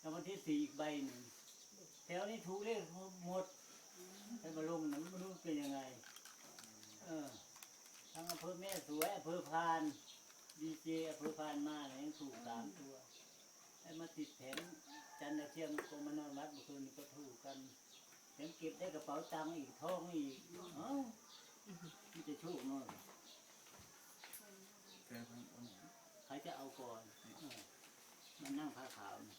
แล้ววันที่สี่อีกใบหนึ่งแถวนี้ถูกเลขหมดให้มาลงหนังไม่รู้เป็นยังไง เออทั้งอำเภอแม่สวยอำเภอพานดีเจอำเภอพานมาเนี่ยยังถูกสามตัวให้มาติดแผงจันทร์เทียมกรมนอนวัดเมื่อคืนนี้ก็ถูกกันแถมเก็บได้กระเป๋าตังค์อีกทองอีกเอ้าที่จะโชคเนาะแต่ผมเอาใครจะเอาก่อนเออมันนั่งผ้าขาวนี่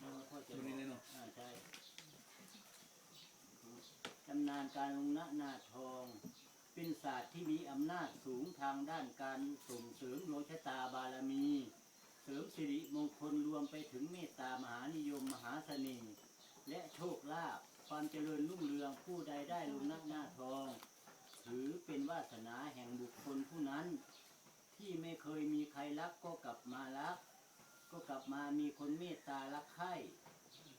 มันพ่อจะ ตัวนี้เลยเนาะ อ่าใช่ตำนานการลงณนาทอง เป็นศาสตร์ที่มีอำนาจสูงทางด้านการส่งเสริมดวงชะตาบารมี เสริมสิริมงคลรวมไปถึงเมตตามหานิยมมหาเสน่ห์และโชคลาภความเจริญรุ่งเรืองผู้ใดได้ลงนักหน้าทอง ถือเป็นวาสนาแห่งบุคคลผู้นั้น ที่ไม่เคยมีใครรักก็กลับมารัก ก็กลับมามีคนเมตตารักใคร่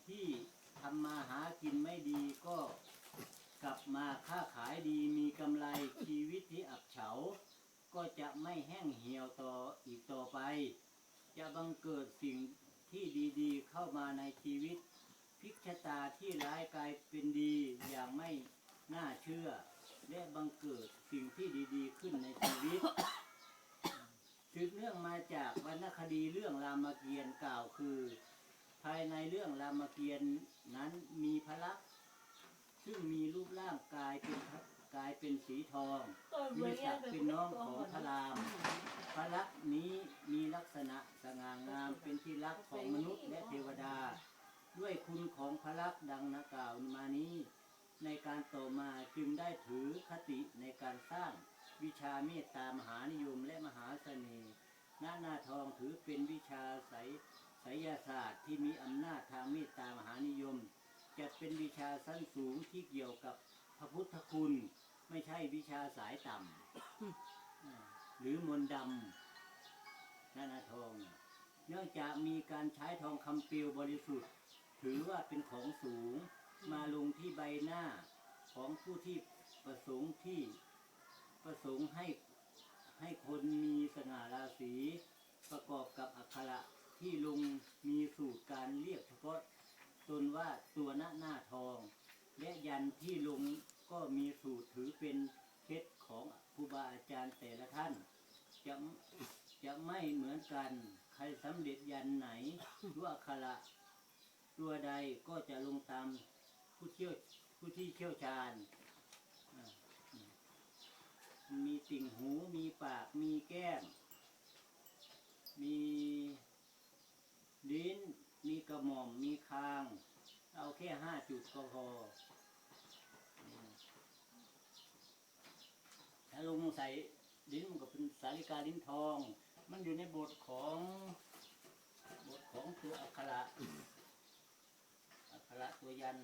ที่ทำมาหากินไม่ดีก็ ลับมาค้าขายดีมีกำไรชีวิตที่อับเฉา ก็จะไม่แห้งเหี่ยวต่ออีกต่อไป จะบังเกิดสิ่งที่ดีๆ เข้ามาในชีวิตพลิกชะตาที่ร้ายกลายเป็นดีอย่างไม่น่าเชื่อ และบังเกิดสิ่งที่ดีๆ ขึ้นในชีวิตสืบเนื่องมาจากวรรณคดีเรื่องรามเกียรติ์กล่าวคือ ภายในเรื่องรามเกียรติ์นั้นมีพระลักษมณ์ ซึ่งมีรูปร่างกายเป็นกายเป็นสีทอง มีศักดิ์เป็นน้องของพระราม พระลักษณ์นี้มีลักษณะสง่างามเป็นที่รักของมนุษย์และเทวดา ด้วยคุณของพระลักษณ์ดังนักกล่าวมานี้ ในการต่อมาจึงได้ถือคติในการสร้างวิชาเมตตามหานิยมและมหาเสน่ห์หน้าหน้าทองถือเป็นวิชาสยไสยศาสตร์ที่มีอำนาจทางเมตตามหานิยม จะเป็นวิชาสั้นสูงที่เกี่ยวกับพระพุทธคุณ ไม่ใช่วิชาสายต่ำอ่าหรือมนต์ดำหน้าหน้าทองเนี่ยเนื่องจากมีการใช้ทองคำเปลวบริสุทธิ์ ถือว่าเป็นของสูงมาลงที่ใบหน้าของผู้ที่ประสงค์ที่ประสงค์ให้ให้คนมีสง่าราศีประกอบกับอักขระที่ลงมีสูตรการเรียกเฉพาะ ตนว่าตัวหน้าหน้าทอง และยันที่ลงก็มีสูตรถือเป็นเคล็ดของครูบาอาจารย์แต่ละท่าน จะจะไม่เหมือนกัน ใครสำเร็จยันไหนด้วยอักขระตัวใดก็จะลงตามผู้เชี่ยวผู้ที่เชี่ยวชาญอ่าอืมมีติ่งหู มีปาก มีแก้ม มีลิ้น มีกระหม่ อม มีคาง เอาแค่ห้าจุดก็พอ ถ้าลงใส่ลิ้นมันก็เป็นสาริกาลิ้นทอง มันอยู่ในบทของบทของตัวอักขระอักขระตัวยัน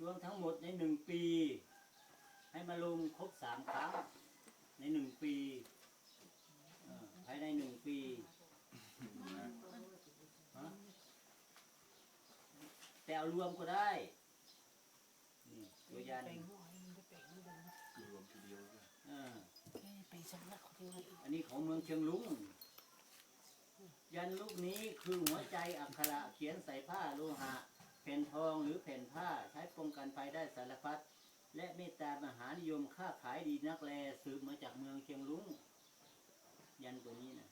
รวมทั้งหมดในหนึ่งปี ให้มาลงครบสามครั้งในหนึ่งปีภายในหนึ่งปีฮะแต่ เอารวมก็ได้นี่ตัวยันแปลงหัวให้มันไปแปลงมันดูคือรวมทีเดียวเลยเออแค่ไปสำนักเขาที่ว่าอีกอันนี้ของเมืองเชียงลุงยันลูกนี้คือหัวใจอักขระเขียนใส่ผ้าโลหะแผ่นทองหรือแผ่นผ้าใช้ป้องกันภัยได้สารพัดและเมตตามหานิยมค้าขายดีนักแลสืบมาจากเมืองเชียงลุงยันตัวนี้นะ